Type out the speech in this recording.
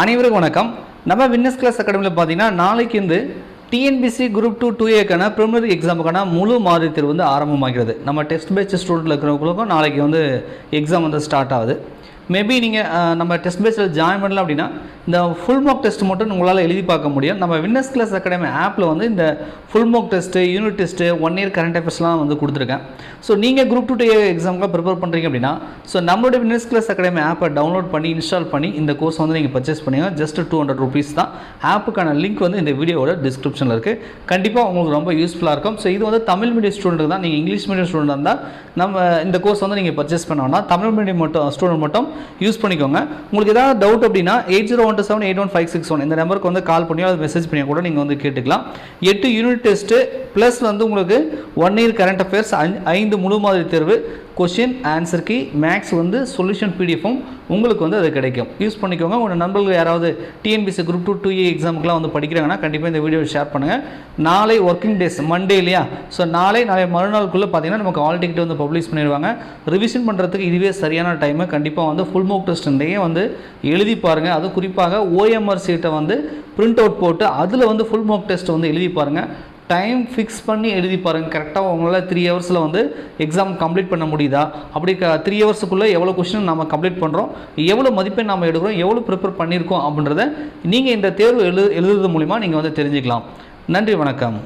அனைவருக்கும் வணக்கம். நம்ம வின்னஸ் கிளாஸ் அகாடமியில் பார்த்தீங்கன்னா நாளைக்கு இருந்து டிஎன்பிசி குரூப் டூ டூ ஏக்கான ப்ரிலிமினரி எக்ஸாமுக்கான முழு மாதிரி தேர்வு வந்து ஆரம்பமாகிறது. நம்ம டெஸ்ட் பேட்ச் ஸ்டூடெண்ட்டில் இருக்கிறவங்களுக்கும் நாளைக்கு வந்து எக்ஸாம் வந்து ஸ்டார்ட் ஆகுது. மேபி நீங்கள் நம்ம டெஸ்ட் பேஸில் ஜாயின் பண்ணல அப்படின்னா இந்த ஃபுல் மார்க் டெஸ்ட் மட்டும் உங்களால் எழுதி பார்க்க முடியும். நம்ம வின்னர்ஸ் கிளாஸ் அகாடமி ஆப்பில் வந்து இந்த full mark test unit test one year current அஃபேர்ஸ்லாம் வந்து கொடுத்துருக்கேன். ஸோ நீங்கள் குரூப் டூ டே எக்ஸாம்க்குலாம் ப்ரிப்பேர் பண்ணுறீங்க அப்படின்னா ஸோ நம்மளுடைய வின்னர்ஸ் கிளாஸ் அகாடமி ஆப்பை டவுன்லோட் பண்ணி இன்ஸ்டால் பண்ணி இந்த கோர்ஸ் வந்து நீங்கள் பர்ச்சேஸ் பண்ணிங்க ஜஸ்ட் டூ ஹண்ட்ரட் ருபீஸ் தான். ஆப்புக்கான லிங்க் வந்து இந்த வீடியோவோட டிஸ்கிரிப்ஷனில் இருக்குது கண்டிப்பாக உங்களுக்கு ரொம்ப யூஸ்ஃபுல்லாக இருக்கும். ஸோ இது வந்து தமிழ் மீடியம் ஸ்டூடெண்ட் தான். நீங்கள் இங்கிலீஷ் மீடியம் ஸ்டூடெண்ட் இருந்தால் நம்ம இந்த கோர்ஸ் வந்து நீங்கள் பர்ச்சேஸ் பண்ண தமிழ் மீடியம் மட்டும் ஸ்டூடெண்ட் மட்டும் யூஸ் பண்ணிக்கோங்க. உங்களுக்கு ஏதாவது டவுட் அப்படின்னா eight zero one two seven eight one five six one இந்த நம்பருக்கு வந்து கால் பண்ணியோ அது மெசேஜ் பண்ணியோ கூட நீங்கள் வந்து கேட்டுக்கலாம். எட்டு யூனிட் டெஸ்ட்டு ப்ளஸ் வந்து உங்களுக்கு ஒன் இயர் கரண்ட் அஃபேர்ஸ் ஐந்து முழு மாதிரி தேர்வு. கொஷின் ஆன்சர் கீ மேக்ஸ் வந்து சொல்யூஷன் பிடிஎஃப்பும் உங்களுக்கு வந்து அது கிடைக்கும். யூஸ் பண்ணிக்கோங்க. உங்கள் நண்பர்கள் யாராவது TNPSC group two two A எக்ஸாமுக்குலாம் வந்து படிக்கிறாங்கன்னா கண்டிப்பாக இந்த வீடியோ ஷேர் பண்ணுங்கள் நாளை ஒர்க்கிங் டேஸ் மண்டே இல்லையா? ஸோ நாளை நாளை மறுநாளுக்குள்ளே பார்த்தீங்கன்னா நமக்கு ஆல் டிக்கெட் வந்து பப்ளிஷ் பண்ணிடுவாங்க. ரிவிஷன் பண்ணுறதுக்கு இதுவே சரியான டைமு கண்டிப்பாக வந்து ஃபுல் மோக் டெஸ்ட்லேயே வந்து எழுதி பாருங்கள் அது குறிப்பாக ஓஎம்ஆர் சீட்டை வந்து பிரிண்ட் அவுட் போட்டு அதில் வந்து ஃபுல் மோக் டெஸ்ட் வந்து எழுதி பாருங்கள் டைம் ஃபிக்ஸ் பண்ணி எழுதி பாருங்கள் கரெக்டாக உங்களால் த்ரீ ஹவர்ஸில் வந்து எக்ஸாம் கம்ப்ளீட் பண்ண முடியுதா? அப்படி க த்ரீ ஹவர்ஸுக்குள்ளே எவ்வளோ கொஷின் நம்ம கம்ப்ளீட் பண்ணுறோம் எவ்வளோ மதிப்பெண் நம்ம எடுக்கிறோம்? எவ்வளோ ப்ரிப்பேர் பண்ணியிருக்கோம்? அப்படின்றத நீங்கள் இந்த தேர்வு எழுது எழுதுறது மூலிமா நீங்கள் வந்து தெரிஞ்சுக்கலாம். நன்றி வணக்கம்.